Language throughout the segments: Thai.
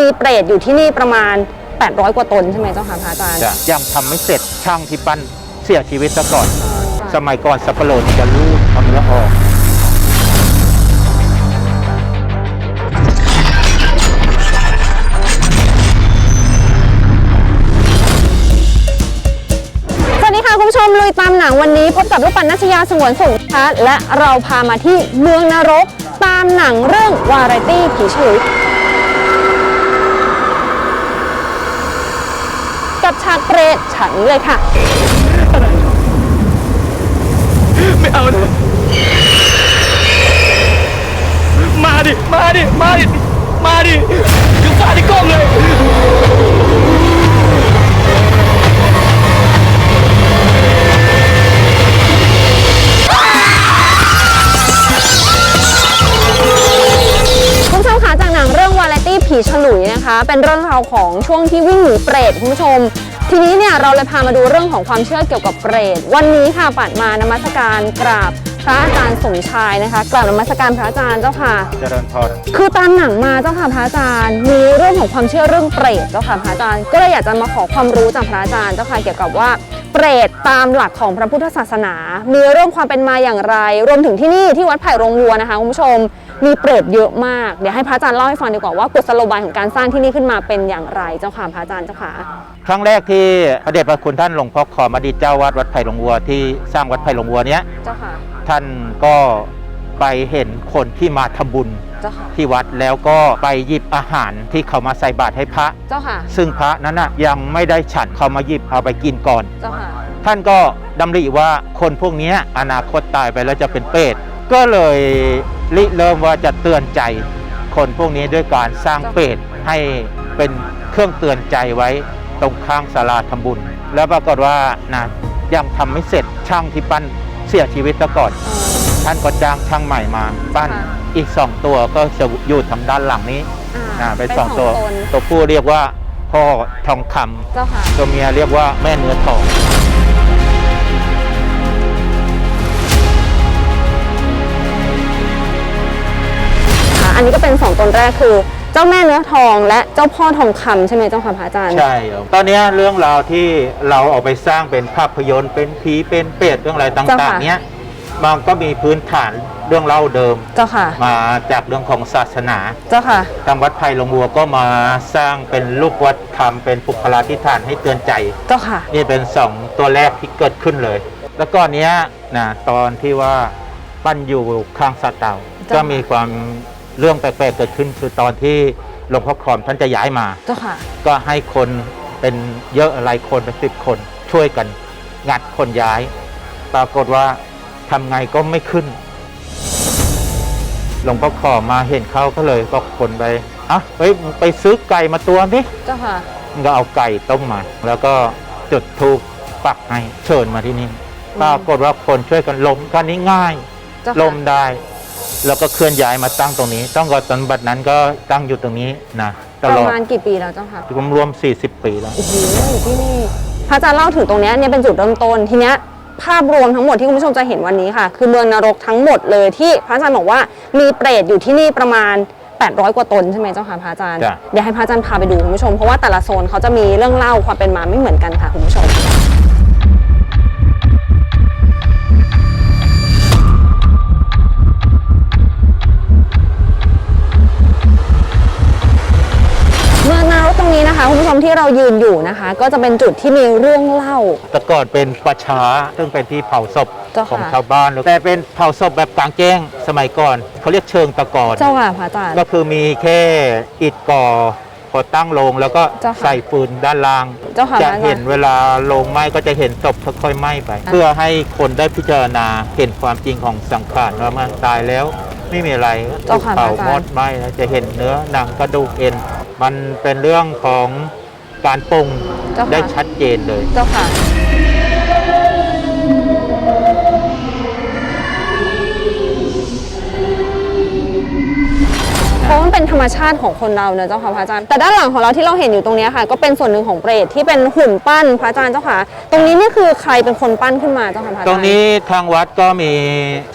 มีเปรตอยู่ที่นี่ประมาณ 800 กว่าตนใช่ไหมเจ้าค่ะพระอาจารย์จะยังทำไม่เสร็จช่างที่ปั้นเสียชีวิตซะก่อน สมัยก่อนสับปะรดจะรูดเอาเนื้อออก สวัสดีค่ะคุณผู้ชมลุยตามหนังวันนี้พบกับลูกปันนัชยาสงวนสุขนะคะและเราพามาที่เมืองนรก ตามหนังเรื่องวาไรตี้ผีฉลุยกับฉากเปรตฉากนี้เลยค่ะ ไม่เอาดิมาดิ มาดิ มาดิ มาดิอยู่ฟาดที่กล้องเลย คุณผู้ชมคะจากหนังเรื่องวาไรตี้ผีฉลุยนะคะ เป็นเรื่องราวของช่วงที่วิ่งหนีเปรตคุณผู้ชม ทีนี้เนี่ยเราเลยพามาดูเรื่องของความเชื่อเกี่ยวกับเปรต วันนี้ค่ะปัดมานมัสการกราบพระอาจารย์สมชายนะคะกราบนมัสการพระอาจารย์เจ้าค่ะ เจริญพรคือตามหนังมาเจ้าค่ะพระอาจารย์ มีเรื่องของความเชื่อเรื่องเปรตเจ้าค่ะพระอาจารย์ ก็เลยอยากจะมาขอความรู้จากพระอาจารย์เจ้าค่ะเกี่ยวกับว่าเปรตตามหลักของพระพุทธศาสนา มีเรื่องความเป็นมาอย่างไร รวมถึงที่นี่ที่วัดไผ่โรงวัวนะคะคุณผู้ชม มีเปรตเยอะมาก เดี๋ยวให้พระอาจารย์เล่าให้ฟังดีกว่าว่ากุศโลบายของการสร้างที่นี่ขึ้นมาเป็นอย่างไรเจ้าค่ะพระอาจารย์เจ้าค่ะครั้งแรกที่พระเดชพระคุณท่านหลวงพ่อขอมดิตเจ้าวาดวัดไผ่หลวงวัวที่สร้างวัดไผ่หลวงวัวเนี้ยเจ้าค่ะท่านก็ไปเห็นคนที่มาทำบุญเจ้าค่ะที่วัดแล้วก็ไปหยิบอาหารที่เขามาใส่บาตรให้พระเจ้าค่ะ ซึ่งพระนั้นนะยังไม่ได้ฉันเขามาหยิบเอาไปกินก่อนเจ้าค่ะท่านก็ดำริว่าคนพวกเนี้ยอนาคตตายไปแล้วจะเป็นเปรต ก็เลยริเริ่มว่าจะเตือนใจคนพวกนี้ด้วยการสร้างเปรตให้เป็นเครื่องเตือนใจไว้ตรงข้างศาลาทำบุญ แล้วปรากฏว่านะยังทำไม่เสร็จช่างที่ปั้นเสียชีวิตซะก่อน ท่านก็จ้างช่างใหม่มาปั้นค่ะอีกสองตัวก็จะอยู่ทางด้านหลังนี้อ่านะเป็นเป็นสองตัวสองตนตัวผู้เรียกว่าพ่อทองคำเจ้าค่ะตัวเมียเรียกว่าแม่เนื้อทอง อันนี้ก็เป็นสองตนแรกคือ เจ้าแม่เนื้อทองและเจ้าพ่อทองคำใช่ไหมเจ้าค่ะพระอาจารย์ ใช่ครับตอนเนี้ยเรื่องราวที่เราเอาไปสร้างเป็นภาพยนตร์เป็นผีเป็นเปรตเรื่องอะไรเจ้าต่างค่ะๆเนี้ยมันก็มีพื้นฐานเรื่องเล่าเดิม เจ้าค่ะ มาจากเรื่องของศาสนาเจ้าค่ะ ทางวัดไผ่หลวงบัวก็มาสร้างเป็นรูปวัดธรรมเป็นปุคลาธิฐานให้เตือนใจ เจ้าค่ะ นี่เป็นสองตัวแรกที่เกิดขึ้นเลย แล้วก็เนี้ยนะตอนที่ว่าปั้นอยู่ข้างสาเตาจ้ะก็มีความ เรื่องแปลกๆเกิดขึ้นคือตอนที่หลวงพ่อคอมท่านจะย้ายมา เจ้าค่ะ ก็ให้คนเป็นเยอะหลายคนเป็นสิบคนช่วยกัน งัดคนย้าย ปรากฏว่าทำไงก็ไม่ขึ้น หลวงพ่อขอมาเห็นเขาก็เลยก็คนไปอะเฮ้ยมึงไปซื้อไก่มาตัวนี่เจ้าค่ะมันก็เอาไก่ต้มมา แล้วก็จุดธูปปักให้เชิญมาที่นี่มปรากฏว่าคนช่วยกันล้มกันนี้ง่าย เจ้าล้ค่ะมได้ แล้วก็เคลื่อนย้ายมาตั้งตรงนี้ ต้องก็ตอนบัดนั้นก็ตั้งอยู่ตรงนี้นะตปลอระดมาณกี่ปีแล้วเจ้าค่ะรวมรวมๆ40 ปีแล้ว โอ้โหอยู่ที่นี่พระอาจารย์เล่าถึงตรงเนี้ยเนี่ยเป็นจุดเริ่มต้นทีเนี้ยภาพรวมทั้งหมดที่คุณผู้ชมจะเห็นวันนี้ค่ะ คือเมืองนรกทั้งหมดเลยที่พระอาจารย์บอกว่ามีเปรตอยู่ที่นี่ประมาณ 800 กว่าตนใช่ไหมเจ้าค่ะพระอาจารย์จ้ะ เดี๋ยวให้พระอาจารย์พาไปดูคุณผู้ชมเพราะว่าแต่ละโซนเขาจะมีเรื่องเล่าความเป็นมาไม่เหมือนกันค่ะคุณผู้ชม ที่เรายืนอยู่นะคะ ก็จะเป็นจุดที่มีเรื่องเล่า แต่ก่อนเป็นประชาซึ่งเป็นที่เผาศพเจ้าค่ะ ของชาวบ้าน แต่เป็นเผาศพแบบกลางแจ้งสมัยก่อนเขาเรียกเชิงตะกอน เจ้าค่ะพระอาจารย์ ก็คือมีแค่อิฐก่อพอตั้งลงแล้วก็เจ้าค่ะใส่ฟืนด้านล่าง เจ้าค่ะจะพระอาจารย์เห็นเวลาลงไหม้ก็จะเห็นศพค่อยๆไหม้ไป อะ เพื่อให้คนได้พิจารณาเห็นความจริงของสังขารว่ามันตายแล้ว ไม่มีอะไรถูกเผามอดไหม้แล้วจะเห็นเนื้อหนังกระดูกเอ็น มันเป็นเรื่องของ การปรุงเจ้าได้ค่ะชัดเจนเลย เจ้าค่ะ เพราะมันเป็นธรรมชาติของคนเราเนอะเจ้าค่ะพระอาจารย์ แต่ด้านหลังของเราที่เราเห็นอยู่ตรงเนี้ยค่ะ ก็เป็นส่วนหนึ่งของเปรตที่เป็นหุ่นปั้นพระอาจารย์เจ้าค่ะ ตรงนี้นี่คือใครเป็นคนปั้นขึ้นมาเจ้าค่ะพระอาจารย์ตรงนี้ทางวัดก็มี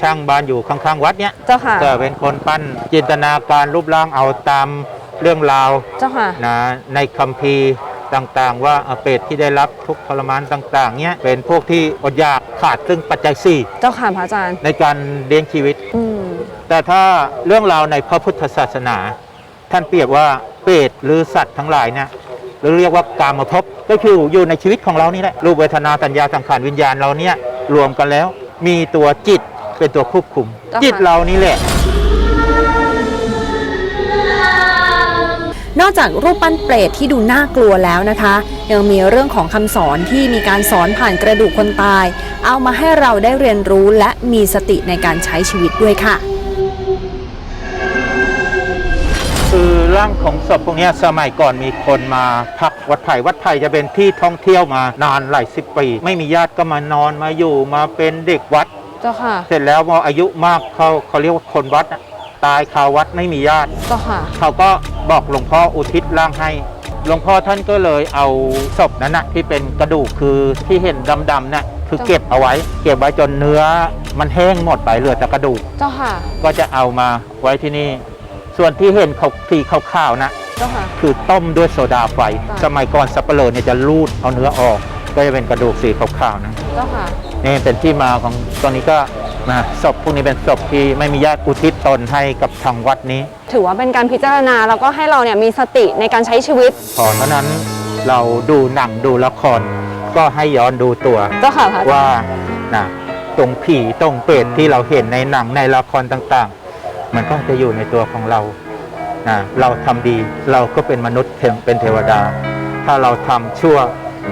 ช่างบ้านอยู่ข้างๆวัดเนี้ยเจ้าค่ะ ก็เป็นคนปั้นจินตนาการรูปร่างเอาตามเรื่องราวเจ้าค่ะ นะในคัมภีร์ ต่างๆ ว่าเปรตที่ได้รับทุกข์ทรมานต่างๆเนี้ยเป็นพวกที่อดอยากขาดซึ่งปัจจัยสี่เจ้าค่ะพระอาจารย์ในการเลี้ยงชีวิต อืมแต่ถ้าเรื่องราวในพระพุทธศาสนา ท่านเปรียบว่าเปรตหรือสัตว์ทั้งหลายเนี่ยหรือเรียกว่ากามภพก็คืออยู่ในชีวิตของเรานี่แหละรูปเวทนาสัญญาสังขารวิญญาณเราเนี่ยรวมกันแล้ว มีตัวจิตเป็นตัวควบคุมเจ้าค่ะจิตเรานี่แหละ นอกจากรูปปั้นเปรตที่ดูน่ากลัวแล้วนะคะ ยังมีเรื่องของคำสอนที่มีการสอนผ่านกระดูกคนตาย เอามาให้เราได้เรียนรู้และมีสติในการใช้ชีวิตด้วยค่ะ คือร่างของศพพวกเนี้ยสมัยก่อนมีคนมาพักวัดไผ่วัดไผ่จะเป็นที่ท่องเที่ยวมานานหลายสิบปี ไม่มีญาติก็มานอนมาอยู่มาเป็นเด็กวัด เจ้าค่ะ เสร็จแล้วพออายุมากเขาเขาเรียกว่าคนวัดน่ะ ตายคาวัดไม่มีญาติเจ้าค่ะ เขาก็บอกหลวงพ่ออุทิศร่างให้ หลวงพ่อท่านก็เลยเอาศพนั้นนะที่เป็นกระดูกคือที่เห็นดำๆน่ะคือเก็บเอาไว้ เก็บไว้จนเนื้อมันแห้งหมดไปเหลือแต่กระดูก เจ้าค่ะ ก็จะเอามาไว้ที่นี่ ส่วนที่เห็นเขาสีขาวๆนะเจ้าค่ะ คือต้มด้วยโซดาไฟค่ะสมัยก่อนสับเปลือเนี่ยจะรูดเอาเนื้อออก ก็จะเป็นกระดูกสีขาวๆนะ เจ้าค่ะ นี่เป็นที่มาของตอนนี้ก็ นะศพพวกนี้เป็นศพที่ไม่มีญาติอุทิศตนให้กับทางวัดนี้ ถือว่าเป็นการพิจารณาแล้วก็ให้เราเนี่ยมีสติในการใช้ชีวิตพอเท่านั้นเราดูหนังดูละคร ก็ให้ย้อนดูตัวเจ้าค่ะพระอาจารย์ว่านะตรงผีตรงเปรตที่เราเห็นในหนังในละครต่างๆ มันก็จะอยู่ในตัวของเรานะเราทำดีเราก็เป็นมนุษย์เป็นเทวดา ถ้าเราทำชั่ว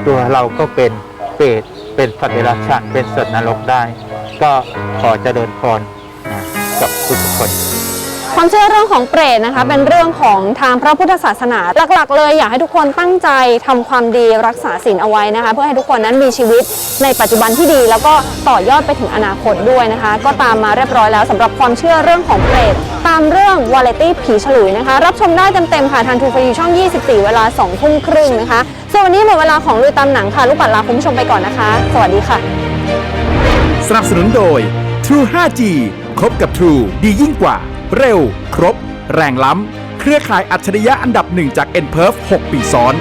ตัวเราก็เป็นเปรตเป็นสัตว์เดรัจฉานเป็นสัตว์นรกได้ ก็ขอเจริญพรนะกับทุกๆคน ความเชื่อเรื่องของเปรตนะคะ เป็นเรื่องของทางพระพุทธศาสนา หลักๆ เลยอยากให้ทุกคนตั้งใจทำความดีรักษาศีลเอาไว้นะคะ เพื่อให้ทุกคนนั้นมีชีวิตในปัจจุบันที่ดี แล้วก็ต่อยอดไปถึงอนาคตด้วยนะคะ ก็ตามมาเรียบร้อยแล้วสำหรับความเชื่อเรื่องของเปรตตามเรื่องวาเลตี้ผีฉลุยนะคะ รับชมได้เต็มๆค่ะทางทูฟยูช่อง 24 เวลา2ทุ่มครึ่งนะคะส่วนวันนี้หมดเวลาของลุยตามหนังค่ะลูกปัดลาคุณผู้ชมไปก่อนนะคะ สวัสดีค่ะ สนับสนุนโดย True 5G ครบกับ True ดียิ่งกว่า เร็ว ครบ แรงล้ำ เครือข่ายอัจฉริยะอันดับหนึ่งจาก n p e r f 6 ปีซ้อน